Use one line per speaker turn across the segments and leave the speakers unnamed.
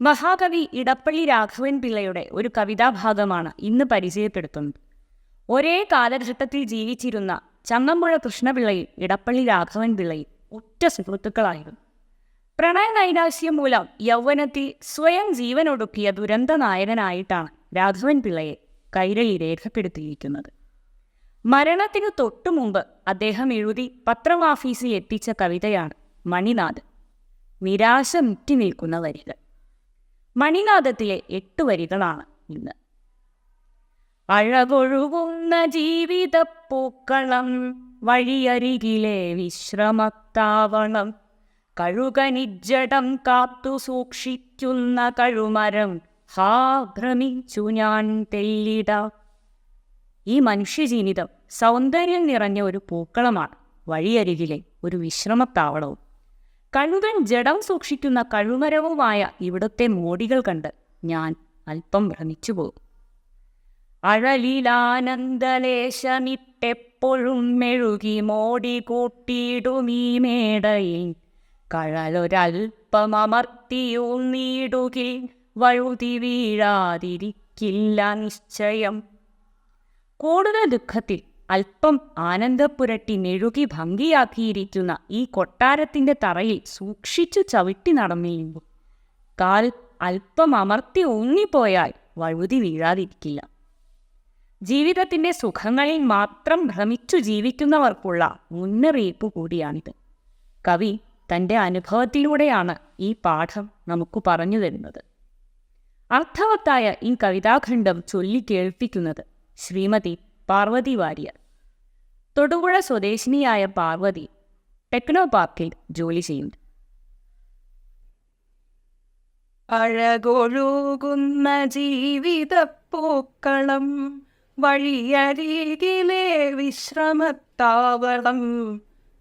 മഹാകവി ഇടപ്പള്ളി രാഘവൻ പിള്ളയുടെ ഒരു കവിതാഭാഗമാണ് ഇന്ന് പരിചയപ്പെടുത്തുന്നത്. ഒരേ കാലഘട്ടത്തിൽ ജീവിച്ചിരുന്ന ചങ്ങമ്പുഴ കൃഷ്ണപിള്ളയും ഇടപ്പള്ളി രാഘവൻ പിള്ളയും ഉറ്റ സുഹൃത്തുക്കളായിരുന്നു. പ്രണയ നൈരാശ്യം മൂലം യൗവനത്തിൽ സ്വയം ജീവനൊടുക്കിയ ദുരന്ത നായകനായിട്ടാണ് രാഘവൻ പിള്ളയെ കൈരളി രേഖപ്പെടുത്തിയിരിക്കുന്നത്. മരണത്തിനു തൊട്ടു മുമ്പ് അദ്ദേഹം എഴുതി പത്രം ഓഫീസിൽ എത്തിച്ച കവിതയാണ് മണിനാഥ് നിരാശ മുറ്റി നിൽക്കുന്ന വരികൾ. മണിനാഥത്തിലെ എട്ട് വരികളാണ് ഇന്ന്. അഴകൊഴുകുന്ന ജീവിതപ്പൂക്കളം വഴിയരികിലെ വിശ്രമത്താവണം കഴുകനിജ്ജടം കാത്തു സൂക്ഷിക്കുന്ന കഴുമരം ഹാ ഭ്രമിച്ചു ഞാൻ തെല്ലിട ഈ മനുഷ്യജീവിതം സൗന്ദര്യം നിറഞ്ഞ ഒരു പൂക്കളമാണ് വഴിയരികിലെ ഒരു വിശ്രമത്താവളവും. കഴുകൻ ജഡം സൂക്ഷിക്കുന്ന കഴുമരവുമായ ഇവിടുത്തെ മോടികൾ കണ്ട് ഞാൻ അല്പം ഭ്രമിച്ചു പോകും അഴലിലാനന്ദലേശമിട്ടെപ്പോഴും മെഴുകി മോടി കൂട്ടിയിടുമീ മേടയിൽ. കഴലൊരൽപ്പമർത്തിയൂന്നിടുകിൽ വഴുതി വീഴാതിരിക്കില്ല നിശ്ചയം. കൂടുതൽ ദുഃഖത്തിൽ അല്പം ആനന്ദപ്പുരട്ടി മെഴുകി ഭംഗിയാക്കിയിരിക്കുന്ന ഈ കൊട്ടാരത്തിന്റെ തറയിൽ സൂക്ഷിച്ചു ചവിട്ടി നടന്നിരുന്നു. കാൽ അല്പം അമർത്തി ഊങ്ങിപ്പോയാൽ വഴുതി വീഴാതിരിക്കില്ല. ജീവിതത്തിന്റെ സുഖങ്ങളിൽ മാത്രം ഭ്രമിച്ചു ജീവിക്കുന്നവർക്കുള്ള മുന്നറിയിപ്പ് കൂടിയാണിത്. കവി തന്റെ അനുഭവത്തിലൂടെയാണ് ഈ പാഠം നമുക്ക് പറഞ്ഞു തരുന്നത്. അർത്ഥവത്തായ ഈ കവിതാഖണ്ഡം ചൊല്ലി കേൾപ്പിക്കുന്നത് ശ്രീമതി പാർവതി വാര്യർ. തൊടുപുഴ സ്വദേശിനിയായ പാർവതി ടെക്നോ പാർക്കിൽ ജോലി ചെയ്യുന്നു.
അഴകൊഴുകുന്ന ജീവിതപ്പൂക്കളം വഴിയരികിലെ വിശ്രമത്താവളം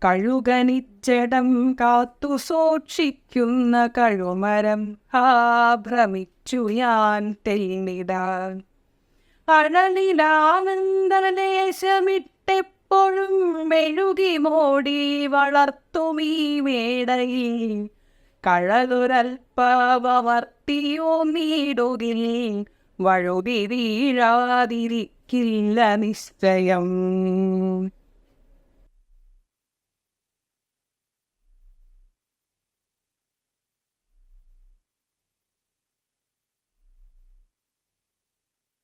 കഴുകനിച്ചടം കാത്തു സൂക്ഷിക്കുന്ന കഴുമരം ആ ഭ്രമിച്ചു ഞാൻ തെല്ലിടാൻ അഴലിലാനന്ദലേശമിട്ടെപ്പോഴും മെഴുകി മോടി വളർത്തുമീ മേടയിൽ. കഴതുരൽപ്പവർത്തിയോ നീടുകിൽ വഴുതി വീഴാതിരിക്കില്ല നിശ്ചയം.